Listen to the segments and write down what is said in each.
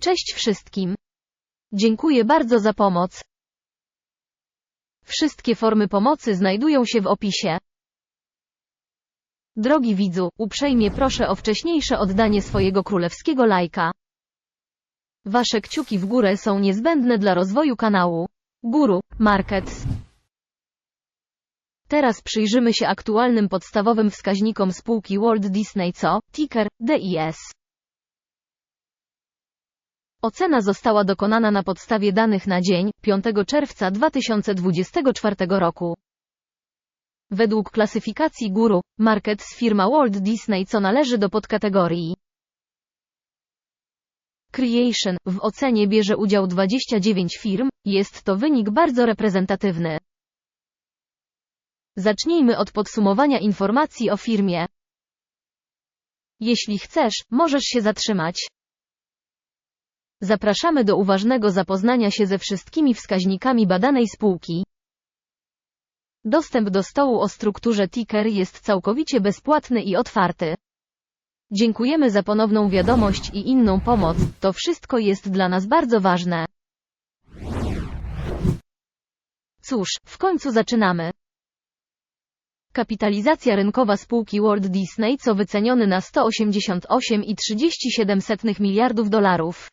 Cześć wszystkim. Dziękuję bardzo za pomoc. Wszystkie formy pomocy znajdują się w opisie. Drogi widzu, uprzejmie proszę o wcześniejsze oddanie swojego królewskiego lajka. Wasze kciuki w górę są niezbędne dla rozwoju kanału. Guru, Markets. Teraz przyjrzymy się aktualnym podstawowym wskaźnikom spółki Walt Disney co, ticker, DIS. Ocena została dokonana na podstawie danych na dzień 5 czerwca 2024 roku. Według klasyfikacji Guru, Markets firma Walt Disney co należy do podkategorii Creation, w ocenie bierze udział 29 firm, jest to wynik bardzo reprezentatywny. Zacznijmy od podsumowania informacji o firmie. Jeśli chcesz, możesz się zatrzymać. Zapraszamy do uważnego zapoznania się ze wszystkimi wskaźnikami badanej spółki. Dostęp do stołu o strukturze ticker jest całkowicie bezpłatny i otwarty. Dziękujemy za ponowną wiadomość i inną pomoc, to wszystko jest dla nas bardzo ważne. Cóż, w końcu zaczynamy. Kapitalizacja rynkowa spółki Walt Disney co wyceniony na 188,37 miliardów dolarów.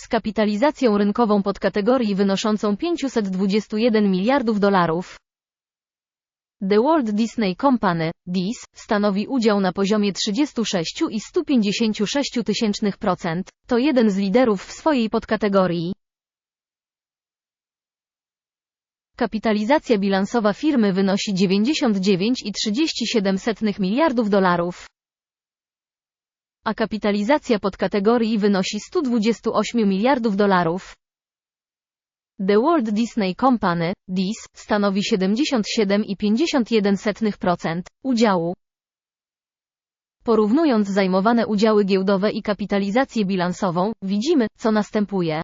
Z kapitalizacją rynkową podkategorii wynoszącą 521 miliardów dolarów. The Walt Disney Company, DIS, stanowi udział na poziomie 36,156%, to jeden z liderów w swojej podkategorii. Kapitalizacja bilansowa firmy wynosi 99,37 miliardów dolarów. A kapitalizacja podkategorii wynosi 128 miliardów dolarów. The Walt Disney Company, DIS, stanowi 77,51% udziału. Porównując zajmowane udziały giełdowe i kapitalizację bilansową, widzimy, co następuje.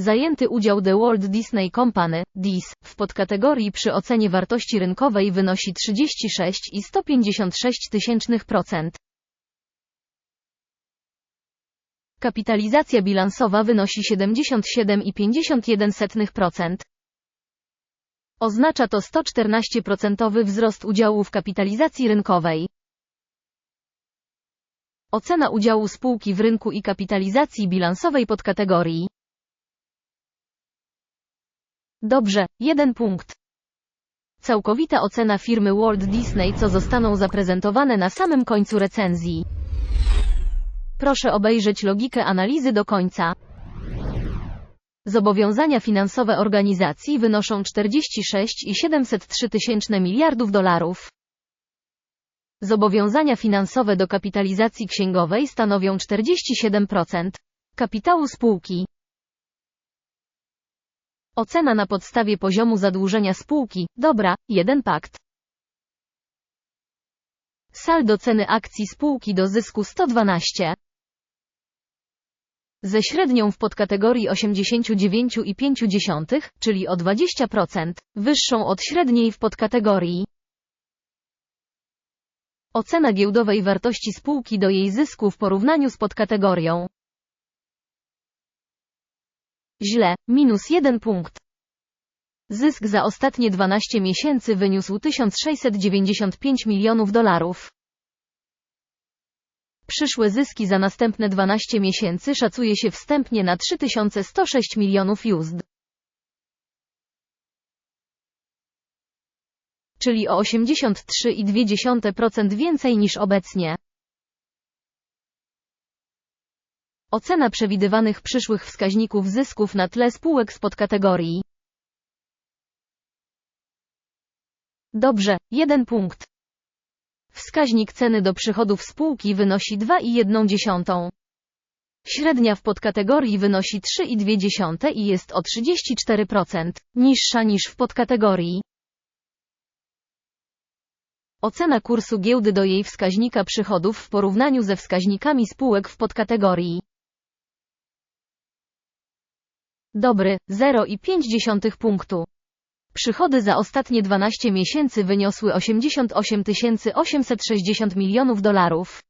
Zajęty udział The Walt Disney Company, DIS, w podkategorii przy ocenie wartości rynkowej wynosi 36,156%. Kapitalizacja bilansowa wynosi 77,51%. Oznacza to 114% wzrost udziału w kapitalizacji rynkowej. Ocena udziału spółki w rynku i kapitalizacji bilansowej podkategorii. Dobrze, jeden punkt. Całkowita ocena firmy Walt Disney co zostaną zaprezentowane na samym końcu recenzji. Proszę obejrzeć logikę analizy do końca. Zobowiązania finansowe organizacji wynoszą 46,703 tysięczne miliardów dolarów. Zobowiązania finansowe do kapitalizacji księgowej stanowią 47% kapitału spółki. Ocena na podstawie poziomu zadłużenia spółki, dobra, jeden pakt. Saldo ceny akcji spółki do zysku 112. Ze średnią w podkategorii 89,5, czyli o 20%, wyższą od średniej w podkategorii. Ocena giełdowej wartości spółki do jej zysku w porównaniu z podkategorią. Źle, minus 1 punkt. Zysk za ostatnie 12 miesięcy wyniósł 1695 milionów dolarów. Przyszłe zyski za następne 12 miesięcy szacuje się wstępnie na 3106 milionów USD. Czyli o 83,2% więcej niż obecnie. Ocena przewidywanych przyszłych wskaźników zysków na tle spółek z podkategorii. Dobrze, jeden punkt. Wskaźnik ceny do przychodów spółki wynosi 2,1. Średnia w podkategorii wynosi 3,2 i jest o 34% niższa niż w podkategorii. Ocena kursu giełdy do jej wskaźnika przychodów w porównaniu ze wskaźnikami spółek w podkategorii. Dobry, 0,5 punktu. Przychody za ostatnie 12 miesięcy wyniosły 88 860 milionów dolarów.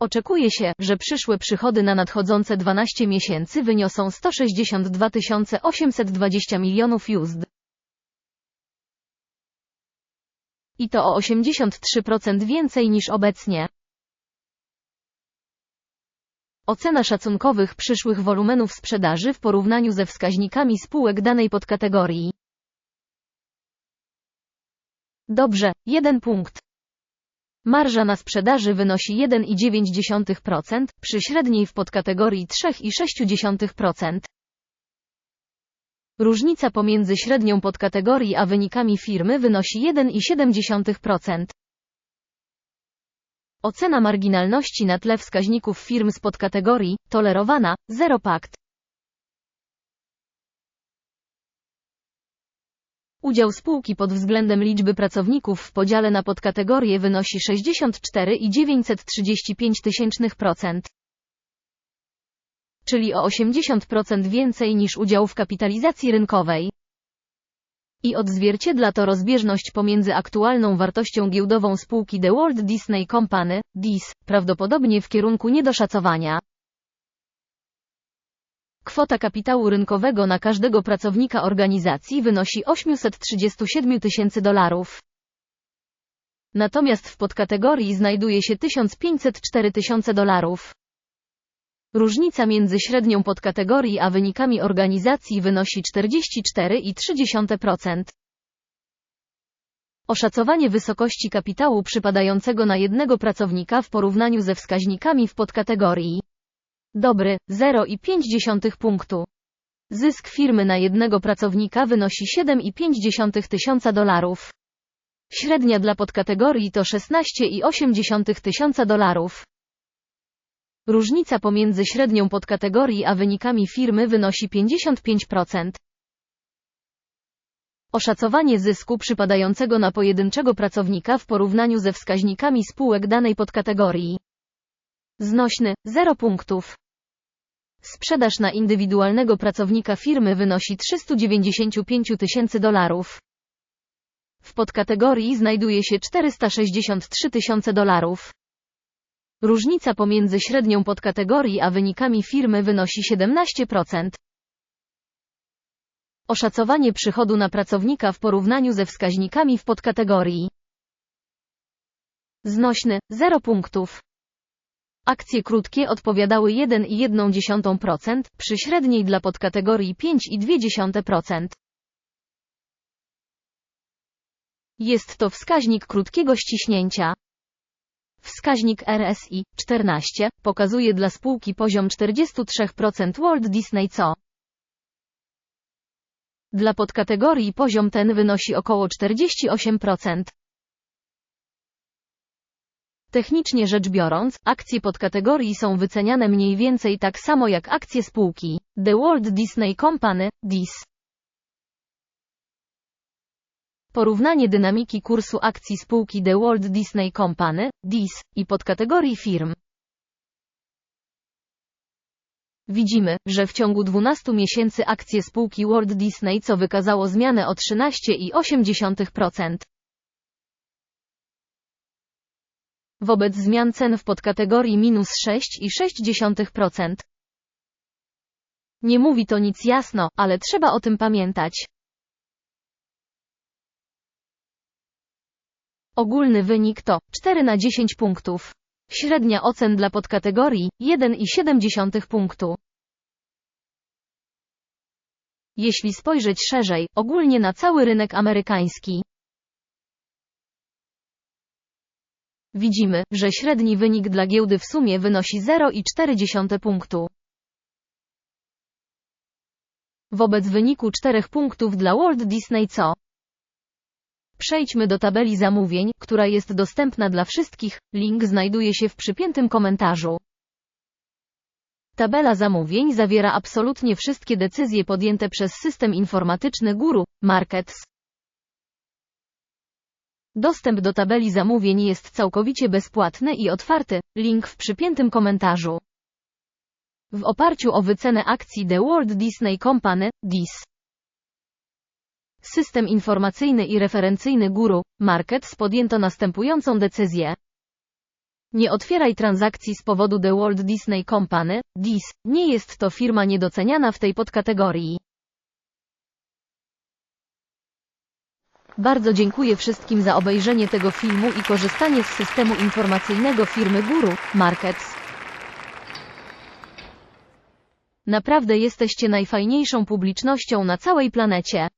Oczekuje się, że przyszłe przychody na nadchodzące 12 miesięcy wyniosą 162 820 milionów USD. I to o 83% więcej niż obecnie. Ocena szacunkowych przyszłych wolumenów sprzedaży w porównaniu ze wskaźnikami spółek danej podkategorii. Dobrze, jeden punkt. Marża na sprzedaży wynosi 1,9%, przy średniej w podkategorii 3,6%. Różnica pomiędzy średnią podkategorii a wynikami firmy wynosi 1,7%. Ocena marginalności na tle wskaźników firm z podkategorii tolerowana 0 pakt. Udział spółki pod względem liczby pracowników w podziale na podkategorie wynosi 64,935%, czyli o 80% więcej niż udział w kapitalizacji rynkowej. I odzwierciedla to rozbieżność pomiędzy aktualną wartością giełdową spółki The Walt Disney Company, DIS, prawdopodobnie w kierunku niedoszacowania. Kwota kapitału rynkowego na każdego pracownika organizacji wynosi 837 tysięcy dolarów. Natomiast w podkategorii znajduje się 1504 tysiące dolarów. Różnica między średnią podkategorii a wynikami organizacji wynosi 44,3%. Oszacowanie wysokości kapitału przypadającego na jednego pracownika w porównaniu ze wskaźnikami w podkategorii. Dobry, 0,5 punktu. Zysk firmy na jednego pracownika wynosi 7,5 tysiąca dolarów. Średnia dla podkategorii to 16,8 tysiąca dolarów. Różnica pomiędzy średnią podkategorii a wynikami firmy wynosi 55%. Oszacowanie zysku przypadającego na pojedynczego pracownika w porównaniu ze wskaźnikami spółek danej podkategorii. Znośny 0 punktów. Sprzedaż na indywidualnego pracownika firmy wynosi 395 tysięcy dolarów. W podkategorii znajduje się 463 tysiące dolarów. Różnica pomiędzy średnią podkategorii a wynikami firmy wynosi 17%. Oszacowanie przychodu na pracownika w porównaniu ze wskaźnikami w podkategorii. Znośny 0 punktów. Akcje krótkie odpowiadały 1,1%, przy średniej dla podkategorii 5,2%. Jest to wskaźnik krótkiego ściśnięcia. Wskaźnik RSI 14 pokazuje dla spółki poziom 43% Walt Disney co. Dla podkategorii poziom ten wynosi około 48%. Technicznie rzecz biorąc, akcje podkategorii są wyceniane mniej więcej tak samo jak akcje spółki The Walt Disney Company, DIS. Porównanie dynamiki kursu akcji spółki The Walt Disney Company, DIS, i podkategorii firm. Widzimy, że w ciągu 12 miesięcy akcje spółki Walt Disney co wykazało zmianę o 13,8%. Wobec zmian cen w podkategorii minus 6,6%. Nie mówi to nic jasno, ale trzeba o tym pamiętać. Ogólny wynik to 4 na 10 punktów. Średnia ocen dla podkategorii 1,7 punktu. Jeśli spojrzeć szerzej, ogólnie na cały rynek amerykański, widzimy, że średni wynik dla giełdy w sumie wynosi 0,4 punktu. Wobec wyniku 4 punktów dla Walt Disney co? Przejdźmy do tabeli zamówień, która jest dostępna dla wszystkich. Link znajduje się w przypiętym komentarzu. Tabela zamówień zawiera absolutnie wszystkie decyzje podjęte przez system informatyczny Guru Markets. Dostęp do tabeli zamówień jest całkowicie bezpłatny i otwarty. Link w przypiętym komentarzu. W oparciu o wycenę akcji The Walt Disney Company, DIS. System informacyjny i referencyjny Guru Markets podjęto następującą decyzję. Nie otwieraj transakcji z powodu The Walt Disney Company, DIS. Nie jest to firma niedoceniana w tej podkategorii. Bardzo dziękuję wszystkim za obejrzenie tego filmu i korzystanie z systemu informacyjnego firmy Guru Markets. Naprawdę jesteście najfajniejszą publicznością na całej planecie.